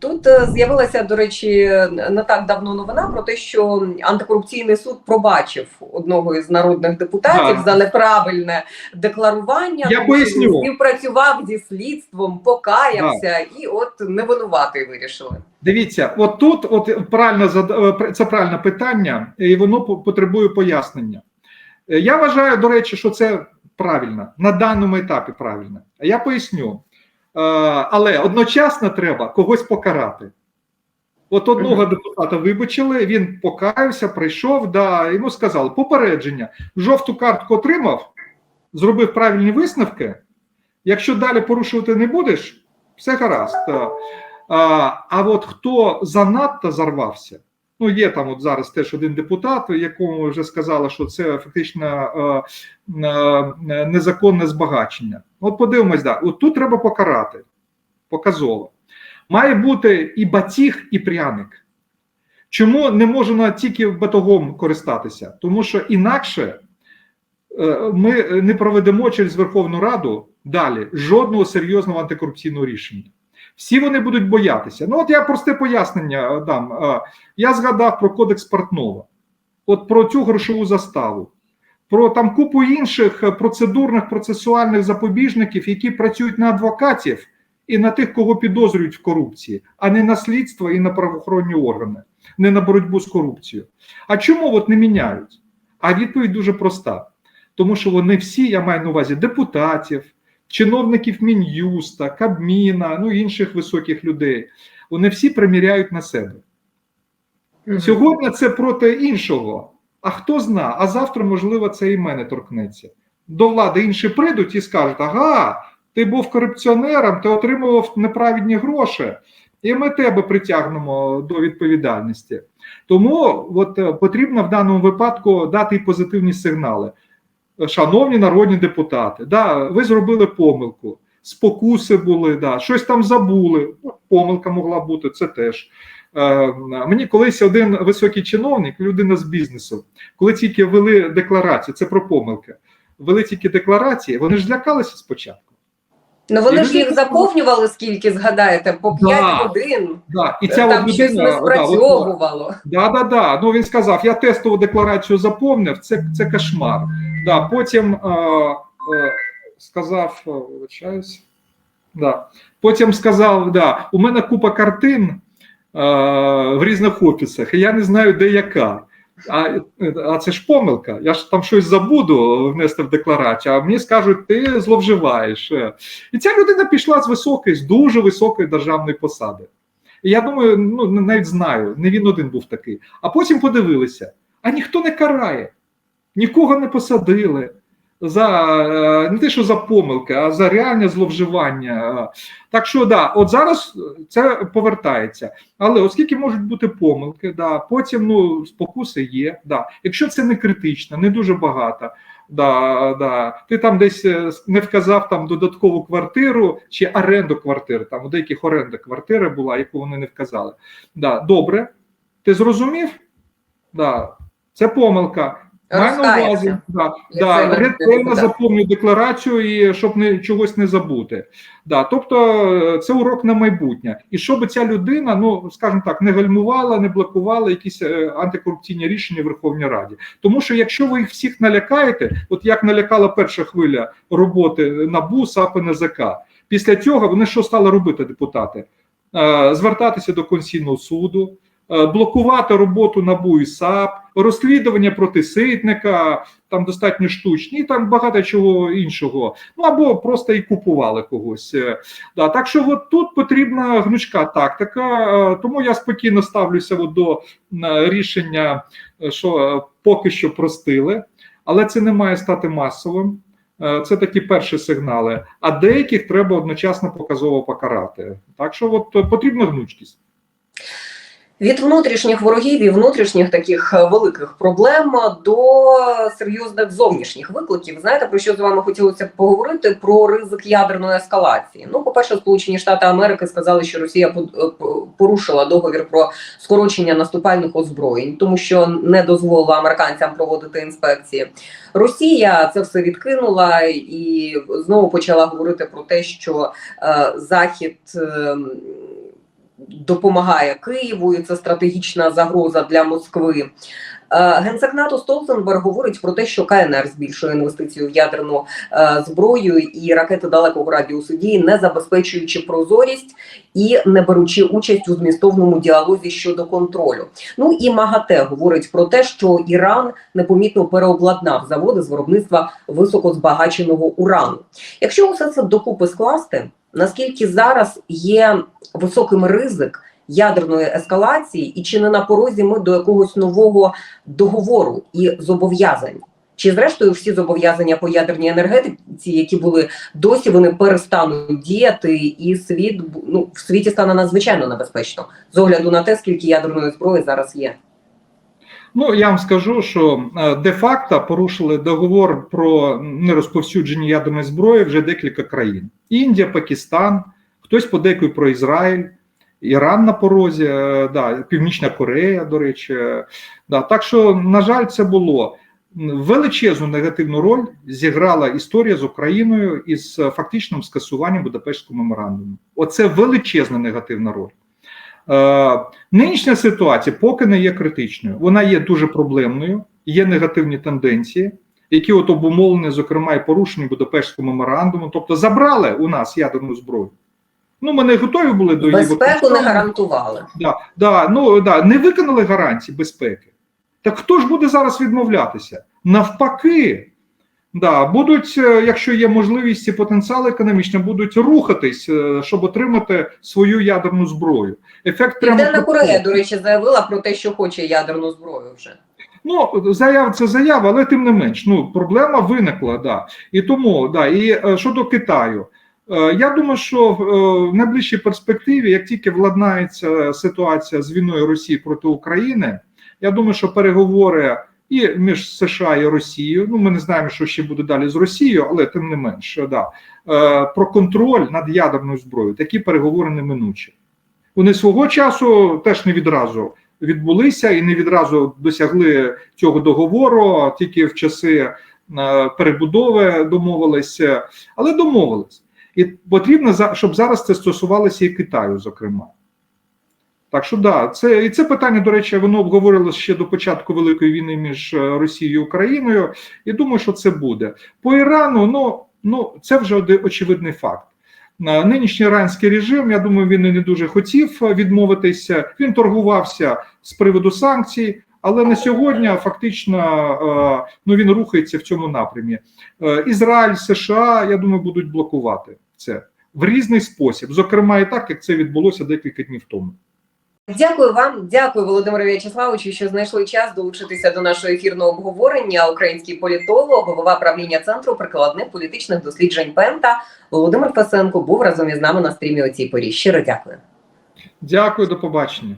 Тут е, з'явилася, до речі, не так давно новина про те, що антикорупційний суд пробачив одного із народних депутатів Да. за неправильне декларування. Я поясню. Співпрацював зі слідством, покаявся, і от не винуватий вирішили. Дивіться, от тут от правильно е, це правильне питання, і воно по- потребує пояснення. Е, Я вважаю, до речі, що це правильно на даному етапі правильно. А я поясню. Е, Але одночасно треба когось покарати. От одного депутата вибачили, він покаявся, прийшов, да, йому сказали попередження. Жовту картку отримав, зробив правильні висновки. Якщо далі порушувати не будеш, все гаразд. Е, А, а от хто занадто зарвався, ну є там от зараз теж один депутат, якому вже сказали, що це фактично е, е, незаконне збагачення. От подивимось, да, от тут треба покарати. Показово. Має бути і батіг, і пряник. Чому не можна тільки батогом користатися? Тому що інакше е, ми не проведемо через Верховну Раду далі жодного серйозного антикорупційного рішення. Всі вони будуть боятися. Ну, от я просте пояснення е, дам. Е, Я згадав про кодекс Портнова, от про цю грошову заставу, про там купу інших е, процедурних процесуальних запобіжників, які працюють на адвокатів і на тих, кого підозрюють в корупції, а не на слідство і на правоохоронні органи, не на боротьбу з корупцією. А чому от не міняють? А відповідь дуже проста: тому що вони всі, я маю на увазі, депутатів чиновників Мін'юста, Кабміна, ну інших високих людей. Вони всі приміряють на себе. Сьогодні це проти іншого. А хто зна, а завтра, можливо, це і мене торкнеться. До влади інші прийдуть і скажуть: ага, ти був корупціонером, ти отримував неправедні гроші, і ми тебе притягнемо до відповідальності. Тому от, е, потрібно в даному випадку дати і позитивні сигнали. Шановні народні депутати, да, ви зробили помилку, спокуси були, да, щось там забули. Ну, Помилка могла бути, це теж. Е, мені колись один високий чиновник, людина з бізнесу, коли тільки ввели декларацію, це про помилки, ввели тільки декларації, вони ж злякалися спочатку. Ну вони І ж їх заповнювали скільки згадаєте, по 5 Да. годин. Да, і ця Там щось не спрацьовувало. Да, да, да. Ну він сказав: я тестову декларацію заповнив, це, це кошмар. Да, потім е, е, сказав, вибачаюсь, да. потім сказав: да, у мене купа картин е, в різних офісах, і я не знаю, де яка. А, а це ж помилка. Я ж там щось забуду внести в декларацію, а мені скажуть, ти зловживаєш. Е. І ця людина пішла з високої, з дуже високої державної посади. І я думаю, ну навіть знаю, не він один був такий. А потім подивилися: а ніхто не карає, нікого не посадили за е, не те, що за помилки, а за реальне зловживання. Так що да, от зараз це повертається. Але оскільки можуть бути помилки, да, потім ну спокуси є. Да. Якщо це не критично, не дуже багато. Да, да. Ти там десь е, не вказав там додаткову квартиру чи оренду квартири. Там у деяких оренда квартири була, яку вони не вказали. Да, добре, ти зрозумів? Да. Це помилка. Маю на увазі, да, да, ретельно заповнюю декларацію, і щоб не чогось не забути. Да, тобто е, це урок на майбутнє. І щоб ця людина, ну скажімо так, не гальмувала, не блокувала якісь е, антикорупційні рішення в Верховній Раді. Тому що якщо ви їх всіх налякаєте, от як налякала перша хвиля роботи НАБУ, САП і НЗК, після цього вони що стали робити, депутати? Е, Звертатися до Конституційного суду. Е, Блокувати роботу НАБУ і САП, розслідування проти ситника, там достатньо штучні, і там багато чого іншого. Ну або просто і купували когось. Е, Да, так що от тут потрібна гнучка тактика. е, Тому я спокійно ставлюся от до рішення, що поки що простили, але це не має стати масовим. Це такі перші сигнали. А деяких треба одночасно показово покарати. Так що от потрібна гнучкість. Від внутрішніх ворогів і внутрішніх таких е, великих проблем до серйозних зовнішніх викликів. Знаєте, про що з вами хотілося поговорити? Про ризик ядерної ескалації. Ну, по-перше, Сполучені Штати Америки сказали, що Росія е, порушила договір про скорочення наступальних озброєнь, тому що не дозволила американцям проводити інспекції. Росія це все відкинула і знову почала говорити про те, що е, Захід. е, допомагає Києву, і це стратегічна загроза для Москви. Е, Генсек НАТО Столтенберг говорить про те, що КНР збільшує інвестицію в ядерну е, зброю і ракети далекого радіусу дії, не забезпечуючи прозорість і не беручи участь у змістовному діалозі щодо контролю. Ну і МАГАТЕ говорить про те, що Іран непомітно переобладнав заводи з виробництва високозбагаченого урану. Якщо усе це докупи скласти, наскільки зараз є високим ризик ядерної ескалації, і чи не на порозі ми до якогось нового договору і зобов'язань? Чи зрештою всі зобов'язання по ядерній енергетиці, які були досі, вони перестануть діяти, і світ ну в світі стане надзвичайно небезпечно з огляду на те, скільки ядерної зброї зараз є. Ну я вам скажу, що е, де-факто порушили договор про нерозповсюдження ядерної зброї вже декілька країн: Індія, Пакистан, хтось подейкує про Ізраїль, Іран на порозі, е, да, Північна Корея, до речі. е, Да. Так що, на жаль, це було. Величезну негативну роль зіграла історія з Україною із фактичним скасуванням Будапештського меморандуму. Оце величезна негативна роль. Е, Нинішня ситуація поки не є критичною. Вона є дуже проблемною, є негативні тенденції, які от обумовлені, зокрема, і порушені Будапештського меморандуму. Тобто забрали у нас ядерну зброю. Ну, ми не готові були до її Безпеку не гарантували. Да, да, ну, да, не виконали гарантії безпеки. Так хто ж буде зараз відмовлятися? Навпаки, да, будуть, е, якщо є можливість і потенціал економічний, будуть рухатись, е, щоб отримати свою ядерну зброю. Ефект прямо Південна Корея, до речі, заявила про те, що хоче ядерну зброю вже. Ну, заява це заява, але тим не менш, ну проблема виникла, да. І тому, да, і е, щодо Китаю, я думаю, що в найближчій перспективі, як тільки владнається ситуація з війною Росії проти України, я думаю, що переговори і між США і Росією, ну ми не знаємо, що ще буде далі з Росією, але тим не менш, да, е, про контроль над ядерною зброєю, такі переговори неминучі. Вони свого часу теж не відразу відбулися і не відразу досягли цього договору, тільки в часи е, перебудови домовилися, але домовились. І потрібно щоб зараз це стосувалося і Китаю, зокрема. Так що да, це і це питання, до речі, воно обговорилось ще до початку великої війни між е, Росією і Україною. І думаю, що це буде по Ірану. Ну ну це вже очевидний факт. Е, Нинішній іранський режим, я думаю, він і не дуже хотів е, відмовитися. Він торгувався з приводу санкцій, але на сьогодні фактично ну він рухається в цьому напрямі. Ізраїль, США, я думаю, будуть блокувати це в різний спосіб, зокрема, і так як це відбулося декілька днів тому. Дякую вам, дякую, Володимиру В'ячеславовичу, що знайшли час долучитися до нашого ефірного обговорення. Український політолог, голова правління центру прикладних політичних досліджень Пента Володимир Фасенко був разом із нами на стрімі у цій порі. Щиро дякую. Дякую, до побачення.